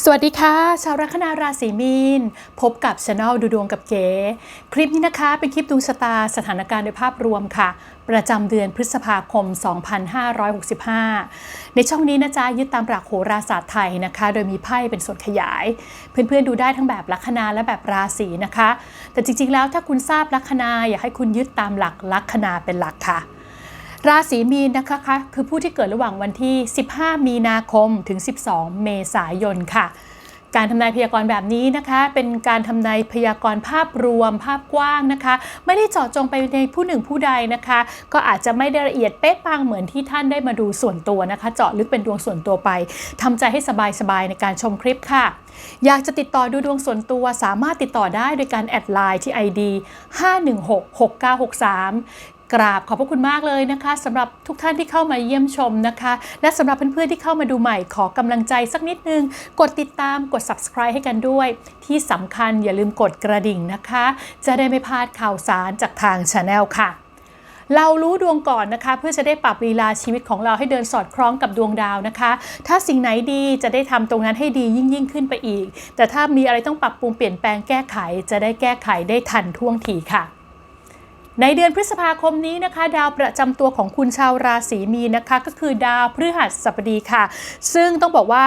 สวัสดีค่ะ ชาวลัคนาราศีมีน พบกับช anel ดูดวงกับเก๋ คลิปนี้นะคะเป็นคลิปดวงชะตาสถานการณ์โดยภาพรวมค่ะ ประจำเดือนพฤษภาคม 2565 ในช่องนี้นะจ๊ะยึดตามหลักโหราศาสตร์ไทยนะคะ โดยมีไพ่เป็นส่วนขยาย เพื่อนๆดูได้ทั้งแบบลัคนาและแบบราศีนะคะ แต่จริงๆแล้วถ้าคุณทราบลัคนาอยากให้คุณยึดตามหลักลัคนาเป็นหลักค่ะ ราศีมีนนะคะคะคือผู้ที่เกิดระหว่างวันที่ 15 มีนาคมถึง 12 เมษายนค่ะ การทำนายพยากรณ์แบบนี้นะคะ เป็นการทำนายพยากรณ์ภาพรวมภาพกว้างนะคะ ไม่ได้เจาะจงไปในผู้หนึ่งผู้ใดนะคะ ก็อาจจะไม่ได้ละเอียดเป๊ะปังเหมือนที่ท่านได้มาดูส่วนตัวนะคะ เจาะลึกเป็นดวงส่วนตัวไปทำใจให้สบายๆในการชมคลิปค่ะอยากจะติดต่อดูดวงส่วนตัวสามารถติดต่อได้โดยการแอดไลน์ที่ ID 5166963 กราบขอบพระคุณมากเลยนะคะสำหรับทุกท่านที่เข้ามาเยี่ยมชมนะคะ และสำหรับเพื่อนๆที่เข้ามาดูใหม่ขอกำลังใจสักนิดนึง กดติดตามกด subscribe ให้กันด้วย ที่สำคัญอย่าลืมกดกระดิ่งนะคะ จะได้ไม่พลาดข่าวสารจากทาง Channel ค่ะเรารู้ดวงก่อนนะคะ เพื่อจะได้ปรับลีลาชีวิตของเราให้เดินสอดคล้องกับดวงดาวนะคะ ถ้าสิ่งไหนดีจะได้ทำตรงนั้นให้ดียิ่งยิ่งขึ้นไปอีก แต่ถ้ามีอะไรต้องปรับปรุงเปลี่ยนแปลงแก้ไข จะได้แก้ไขได้ทันท่วงทีค่ะ ในเดือนพฤษภาคมนี้นะคะ ดาวประจำตัวของคุณชาวราศีมีนนะคะ ก็คือดาวพฤหัสบดีค่ะ ซึ่งต้องบอกว่า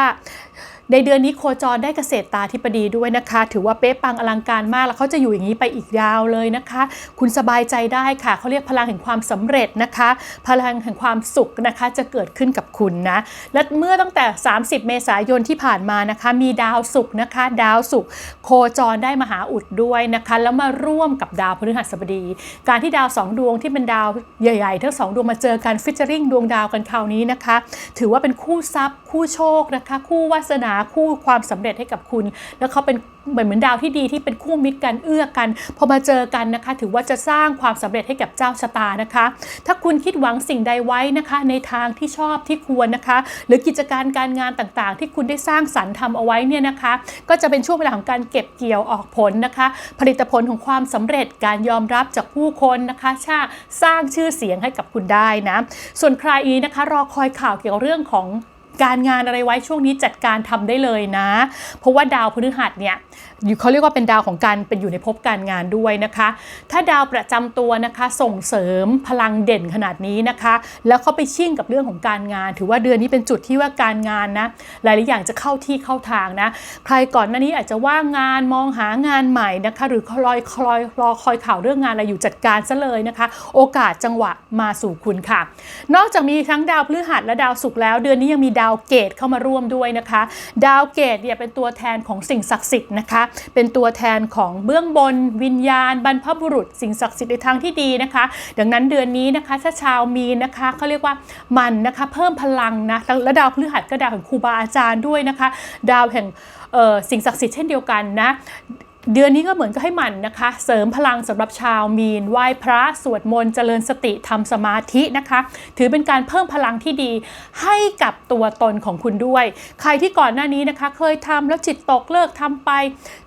ในเดือนนี้โคจรได้เกษตรตาธิปดีด้วยนะคะ ถือว่าเป๊ะปังอลังการมาก แล้วเขาจะอยู่อย่างนี้ไปอีกยาวเลยนะคะ คุณสบายใจได้ค่ะเขาเรียกพลังแห่งความสำเร็จนะคะ พลังแห่งความสุขนะคะจะเกิดขึ้นกับคุณนะและเมื่อตั้งแต่ 30 เมษายนที่ผ่านมานะคะ มีดาวศุกร์นะคะ ดาวศุกร์โคจรได้มหาอุดด้วยนะคะ แล้วมาร่วมกับดาวพฤหัสบดี การที่ดาวสองดวงที่เป็นดาวใหญ่ๆทั้งสองดวงมาเจอกันฟิชเจอริงดวงดาวกันคราวนี้นะคะ ถือว่าเป็นคู่ทรัพย์ คู่โชคนะคะ คู่วาสนาคู่ความสำเร็จให้กับคุณ แล้วเขาเป็นเหมือนเหมือนดาวที่ดีที่เป็นคู่มิตรกันเอื้อกันพอมาเจอกันนะคะ ถือว่าจะสร้างความสำเร็จให้กับเจ้าชะตานะคะ ถ้าคุณคิดหวังสิ่งใดไว้นะคะ ในทางที่ชอบที่ควรนะคะ หรือกิจการการงานต่างๆ ที่คุณได้สร้างสรรค์ทำเอาไว้เนี่ยนะคะ ก็จะเป็นช่วงเวลาของการเก็บเกี่ยวออกผลนะคะ ผลิตผลของความสำเร็จการยอมรับจากผู้คนนะคะชาสร้างชื่อเสียงให้กับคุณได้นะส่วนใครนะคะรอคอยข่าวเกี่ยวกับเรื่องของ การงานอะไรไว้ช่วงนี้จัดการทำได้เลยนะ เพราะว่าดาวพฤหัสเนี่ยอยู่เขาเรียกว่าเป็นดาวของการเป็นอยู่ในภพการงานด้วยนะคะ ถ้าดาวประจำตัวนะคะส่งเสริมพลังเด่นขนาดนี้นะคะ แล้วเขาไปชิ่งกับเรื่องของการงาน ถือว่าเดือนนี้เป็นจุดที่ว่าการงานนะหลายๆอย่างจะเข้าที่เข้าทางนะ ใครก่อนหน้านี้อาจจะว่างงานมองหางานใหม่นะคะ หรือคอยคอยรอคอยข่าวเรื่องงานอะไรอยู่จัดการซะเลยนะคะ โอกาสจังหวะมาสู่คุณค่ะ นอกจากมีทั้งดาวพฤหัสและดาวศุกร์แล้ว เดือนนี้ยังมีดาวาวเกตเข้ามาร่วมด้วยนะคะ ดาวเกตเนี่ยเป็นตัวแทนของสิ่งศักดิ์สิทธิ์นะคะ เป็นตัวแทนของเบื้องบน วิญญาณ บรรพบุรุษ สิ่งศักดิ์สิทธิ์ในทางที่ดีนะคะ ดังนั้นเดือนนี้นะคะถ้าชาวมีนนะคะเขาเรียกว่ามันนะคะเพิ่มพลังนะและดาวพฤหัสก็ดาวแห่งครูบาอาจารย์ด้วยนะคะ ดาวแห่งสิ่งศักดิ์สิทธิ์เช่นเดียวกันนะ เดือนนี้ก็เหมือนก็ให้หมันนะคะ เสริมพลังสำหรับชาวมีนไหว้พระสวดมนต์เจริญสติทำสมาธินะคะ ถือเป็นการเพิ่มพลังที่ดีให้กับตัวตนของคุณด้วย ใครที่ก่อนหน้านี้นะคะ เคยทำแล้วจิตตกเลิกทำไป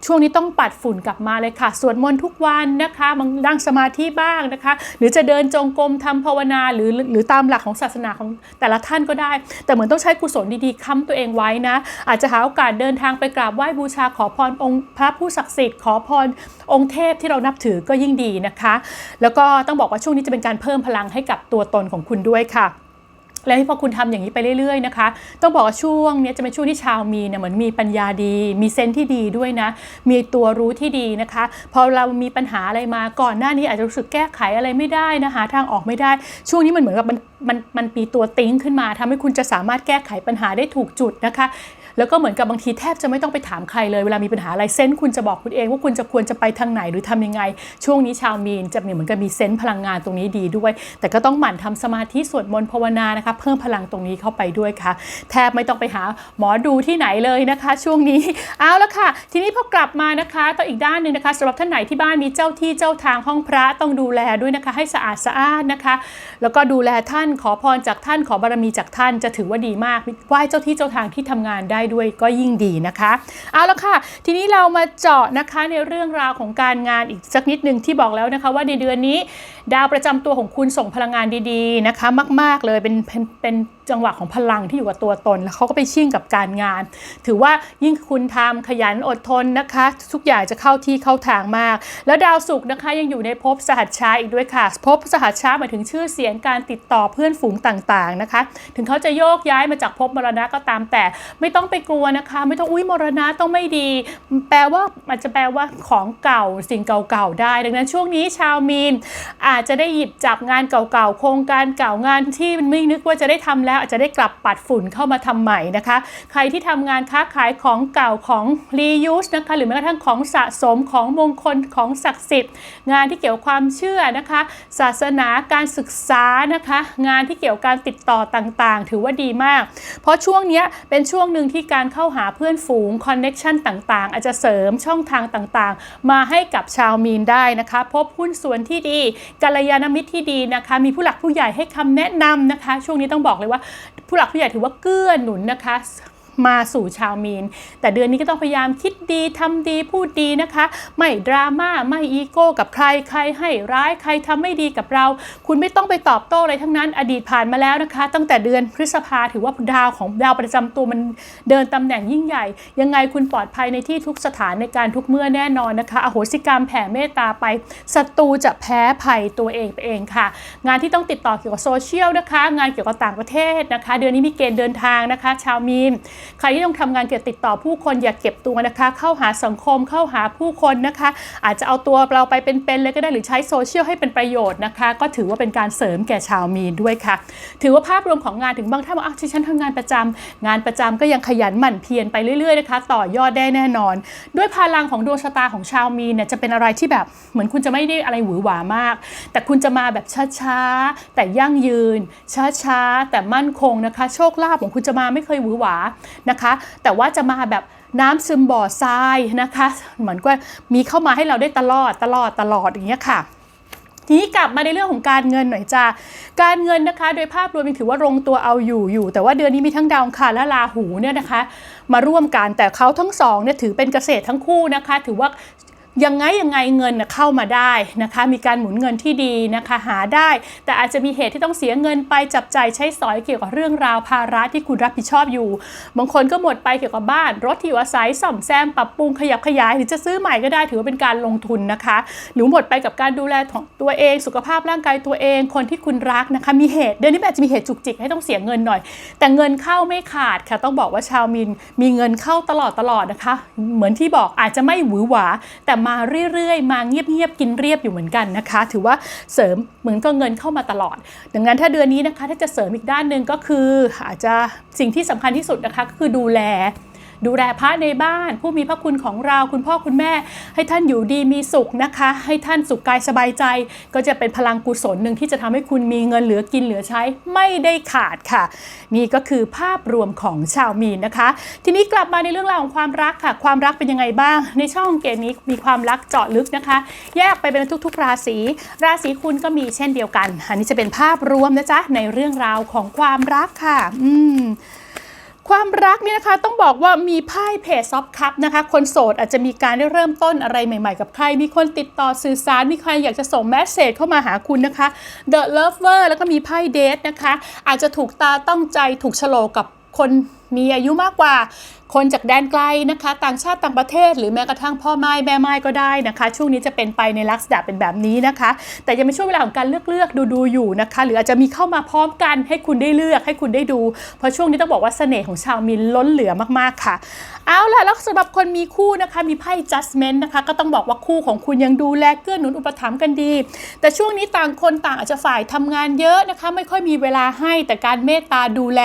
ช่วงนี้ต้องปัดฝุ่นกลับมาเลยค่ะ สวดมนต์ทุกวันนะคะบางนั่งสมาธิบ้างนะคะ หรือจะเดินจงกรมทำภาวนาหรือหรือตามหลักของศาสนาของแต่ละท่านก็ได้ แต่เหมือนต้องใช้กุศลดีๆค้ำตัวเองไว้นะ อาจจะหาโอกาสเดินทางไปกราบไหว้บูชาขอพรองค์พระผู้ศักดิ์สิทธิ์ขอพรองค์เทพที่เรานับถือก็ยิ่งดีนะคะ แล้วก็ต้องบอกว่าช่วงนี้จะเป็นการเพิ่มพลังให้กับตัวตนของคุณด้วยค่ะและพอคุณทำอย่างนี้ไปเรื่อย ๆ นะคะ ต้องบอกว่าช่วงนี้จะเป็นช่วงที่ชาวมีเนี่ยเหมือนมีปัญญาดี มีเซนที่ดีด้วยนะ มีตัวรู้ที่ดีนะคะ พอเรามีปัญหาอะไรมาก่อนหน้านี้อาจจะรู้สึกแก้ไขอะไรไม่ได้นะหาทางออกไม่ได้ ช่วงนี้มันเหมือนกับมันมันมันมีตัวติ้งขึ้นมาทำให้คุณจะสามารถแก้ไขปัญหาได้ถูกจุดนะคะ แล้วก็เหมือนกับบางทีแทบจะไม่ต้องไปถามใครเลยเวลามีปัญหาอะไรเซนส์คุณจะบอกคุณเอง ว่าคุณจะควรจะไปทางไหนหรือทำยังไง ช่วงนี้ชาวมีนจะมีเหมือนกับมีเซนส์พลังงานตรงนี้ดีด้วย แต่ก็ต้องหมั่นทำสมาธิสวดมนต์ภาวนานะคะเพิ่มพลังตรงนี้เข้าไปด้วยค่ะ แทบไม่ต้องไปหาหมอดูที่ไหนเลยนะคะ ช่วงนี้เอาละค่ะ ทีนี้พอกลับมานะคะต่ออีกด้านหนึ่งนะคะสำหรับท่านไหนที่บ้านมีเจ้าที่เจ้าทางห้องพระต้องดูแลด้วยนะคะ ให้สะอาดสะอานนะคะ แล้วก็ดูแลท่านขอพรจากท่านขอบารมีจากท่านจะถือว่าดีมากไหว้เจ้าที่เจ้าทางที่ทำงานได้ด้วยก็ยิ่งดีนะคะเอาละค่ะ ทีนี้เรามาเจาะนะคะในเรื่องราวของการงานอีกสักนิดหนึ่งที่บอกแล้วนะคะว่าในเดือนนี้ ดาวประจำตัวของคุณส่งพลังงานดีๆนะคะ มาก ๆเลยเป็นเป็นเป็น จังหวะของพลังที่อยู่กับตัวตน แล้วเขาก็ไปชิ่งกับการงาน ถือว่ายิ่งคุณทำขยันอดทนนะคะ ทุกอย่างจะเข้าที่เข้าทางมาก แล้วดาวศุกร์นะคะยังอยู่ในภพสหัชชาอีกด้วยค่ะภพสหัชชาหมายถึงชื่อเสียงการติดต่อเพื่อนฝูงต่างๆนะคะ ถึงเขาจะโยกย้ายมาจากภพมรณะก็ตามแต่ ไม่ต้องไปกลัวนะคะ ไม่ต้องอุ้ยมรณะต้องไม่ดี แปลว่าอาจจะแปลว่าของเก่าสิ่งเก่าๆได้ ดังนั้นช่วงนี้ชาวมีนอาจจะได้หยิบจับงานเก่าๆโครงการเก่างานที่ไม่นึกว่าจะได้ทำแล้วอาจจะได้กลับปัดฝุ่นเข้ามาทำใหม่นะคะ ใครที่ทำงานค้าขายของเก่าของ reuse นะคะหรือแม้กระทั่งของสะสมของมงคลของศักดิ์สิทธิ์ งานที่เกี่ยวความเชื่อนะคะ ศาสนาการศึกษานะคะ งานที่เกี่ยวการติดต่อต่างๆ ถือว่าดีมาก เพราะช่วงนี้เป็นช่วงหนึ่งที่การเข้าหาเพื่อนฝูงคอนเน็ชันต่างๆ อาจจะเสริมช่องทางต่างๆ มาให้กับชาวมีนได้นะคะ พบหุ้นส่วนที่ดีกัลยาณมิตรที่ดีนะคะ มีผู้หลักผู้ใหญ่ให้คำแนะนำนะคะ ช่วงนี้ต้องบอกเลยว่าผู้หลักผู้ใหญ่ถือว่าเกื้อหนุนนะคะ มาสู่ชาวมีน แต่เดือนนี้ก็ต้องพยายามคิดดีทำดีพูดดีนะคะ ไม่ดราม่าไม่อีโก้กับใครใครให้ร้ายใครทำไม่ดีกับเรา คุณไม่ต้องไปตอบโต้อะไรทั้งนั้น อดีตผ่านมาแล้วนะคะ ตั้งแต่เดือนพฤษภาถือว่าดาวของดาวประจำตัวมันเดินตำแหน่งยิ่งใหญ่ ยังไงคุณปลอดภัยในที่ทุกสถานในการทุกเมื่อแน่นอนนะคะอโหสิกรรมแผ่เมตตาไปศัตรูจะแพ้ภัยตัวเองไปเองค่ะ งานที่ต้องติดต่อเกี่ยวกับโซเชียลนะคะ งานเกี่ยวกับต่างประเทศนะคะ เดือนนี้มีเกณฑ์เดินทางนะคะ ชาวมีนใครที่ต้องทำงานเกี่ยวกับติดต่อผู้คนอย่าเก็บตัวนะคะ เข้าหาสังคมเข้าหาผู้คนนะคะ อาจจะเอาตัวเราไปเป็นๆเลยก็ได้หรือใช้โซเชียลให้เป็นประโยชน์นะคะ ก็ถือว่าเป็นการเสริมแก่ชาวมีนด้วยค่ะ ถือว่าภาพรวมของงานถึงบางท่านบอกอ้าวฉันทำงานประจำงานประจำก็ยังขยันหมั่นเพียรไปเรื่อยๆนะคะ ต่อยอดได้แน่นอน ด้วยพลังของดวงชะตาของชาวมีนเนี่ยจะเป็นอะไรที่แบบเหมือนคุณจะไม่ได้อะไรหวือหวามาก แต่คุณจะมาแบบช้าๆแต่ยั่งยืน ช้าๆแต่มั่นคงนะคะ โชคลาภของคุณจะมาไม่เคยหวือหวานะคะ แต่ว่าจะมาแบบน้ำซึมบ่อทรายนะคะ เหมือนกับมีเข้ามาให้เราได้ตลอดตลอดตลอดอย่างเงี้ยค่ะทีนี้กลับมาในเรื่องของการเงินหน่อยจ้าการเงินนะคะ โดยภาพรวมยังถือว่าลงตัวเอาอยู่อยู่ แต่ว่าเดือนนี้มีทั้งดาวคารและราหูเนี่ยนะคะ มาร่วมกันแต่เขาทั้งสองเนี่ยถือเป็นเกษตรทั้งคู่นะคะ ถือว่า ยังไงยังไงเงินเข้ามาได้นะคะ มีการหมุนเงินที่ดีนะคะหาได้ แต่อาจจะมีเหตุที่ต้องเสียเงินไปจับจ่ายใช้สอยเกี่ยวกับเรื่องราวภาระที่คุณรับผิดชอบอยู่ บางคนก็หมดไปเกี่ยวกับบ้าน รถที่อยู่อาศัยซ่อมแซมปรับปรุงขยับขยาย หรือจะซื้อใหม่ก็ได้ถือว่าเป็นการลงทุนนะคะ หรือหมดไปกับการดูแลของตัวเอง สุขภาพร่างกายตัวเอง คนที่คุณรักนะคะมีเหตุเดือนนี้อาจจะมีเหตุจุกจิกให้ต้องเสียเงินหน่อย แต่เงินเข้าไม่ขาดค่ะ ต้องบอกว่าชาวมินมีเงินเข้าตลอดตลอดนะคะ เหมือนที่บอกอาจจะไม่หวือหวาแต่มาเรื่อยๆ มาเงียบๆกินเรียบอยู่เหมือนกันนะคะ ถือว่าเสริมเหมือนก็เงินเข้ามาตลอด ดังนั้นถ้าเดือนนี้นะคะถ้าจะเสริมอีกด้านหนึ่งก็คืออาจจะสิ่งที่สำคัญที่สุดนะคะก็คือดูแล ดูแลพระในบ้าน ผู้มีพระคุณของเราคุณพ่อคุณแม่ ให้ท่านอยู่ดีมีสุขนะคะ ให้ท่านสุขกายสบายใจ ก็จะเป็นพลังกุศลหนึ่งที่จะทำให้คุณมีเงินเหลือกินเหลือใช้ไม่ได้ขาดค่ะ นี่ก็คือภาพรวมของชาวมีนนะคะ ทีนี้กลับมาในเรื่องราวของความรักค่ะ ความรักเป็นยังไงบ้าง ในช่องเกมนี้มีความรักเจาะลึกนะคะ แยกไปเป็นทุก ๆ ราศีราศีคุณก็มีเช่นเดียวกัน อันนี้จะเป็นภาพรวมนะจ๊ะในเรื่องราวของความรักค่ะ อืม ความรักเนี่ยนะคะต้องบอกว่ามีไพ่เพจซอฟคัพนะคะคนโสดอาจจะมีการได้เริ่มต้นอะไรใหม่ๆ กับใคร มีคนติดต่อสื่อสาร มีใครอยากจะส่งแมสเซจเข้ามาหาคุณนะคะ The Lover แล้วก็มีไพ่เดทนะคะ อาจจะถูกตาต้องใจถูกโลกับคน มีอายุมากกว่า คนจากแดนไกลนะคะ ต่างชาติต่างประเทศ หรือแม้กระทั่งพ่อไม้แม่ไม้ก็ได้นะคะ ช่วงนี้จะเป็นไปในลักษณะเป็นแบบนี้นะคะ แต่ยังเป็นช่วงเวลาของการเลือกเลือกดูดูอยู่นะคะ หรืออาจจะมีเข้ามาพร้อมกันให้คุณได้เลือกให้คุณได้ดู เพราะช่วงนี้ต้องบอกว่าเสน่ห์ของชาวมีนล้นเหลือมากๆค่ะ เอาล่ะแล้วสำหรับคนมีคู่นะคะมีไพ่ judgment นะคะก็ต้องบอกว่าคู่ของคุณยังดูแลเกื้อหนุนอุปถัมภ์กันดี แต่ช่วงนี้ต่างคนต่างอาจจะฝ่ายทำงานเยอะนะคะ ไม่ค่อยมีเวลาให้แต่การเมตตาดูแล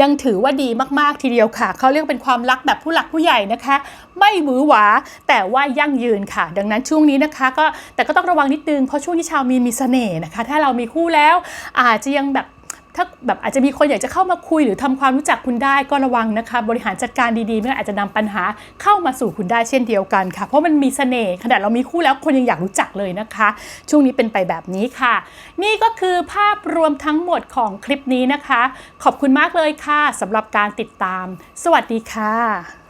ยังถือว่าดีมากากทีเดียวค่ะ เขาเรียกเป็นความรักแบบผู้หลักผู้ใหญ่นะคะ ไม่หวือหวาแต่ว่ายั่งยืนค่ะ ดังนั้นช่วงนี้นะคะ ก็แต่ก็ต้องระวังนิดนึงเพราะช่วงที่ชาวมีนมีเสน่ห์นะคะ ถ้าเรามีคู่แล้วอาจจะยังแบบ ถ้าแบบอาจจะมีคนอยากจะเข้ามาคุยหรือทำความรู้จักคุณได้ก็ระวังนะคะ บริหารจัดการดีๆไม่งั้นอาจจะนำปัญหาเข้ามาสู่คุณได้เช่นเดียวกันค่ะ เพราะมันมีเสน่ห์ขนาดเรามีคู่แล้วคนยังอยากรู้จักเลยนะคะ ช่วงนี้เป็นไปแบบนี้ค่ะ นี่ก็คือภาพรวมทั้งหมดของคลิปนี้นะคะ ขอบคุณมากเลยค่ะสำหรับการติดตาม สวัสดีค่ะ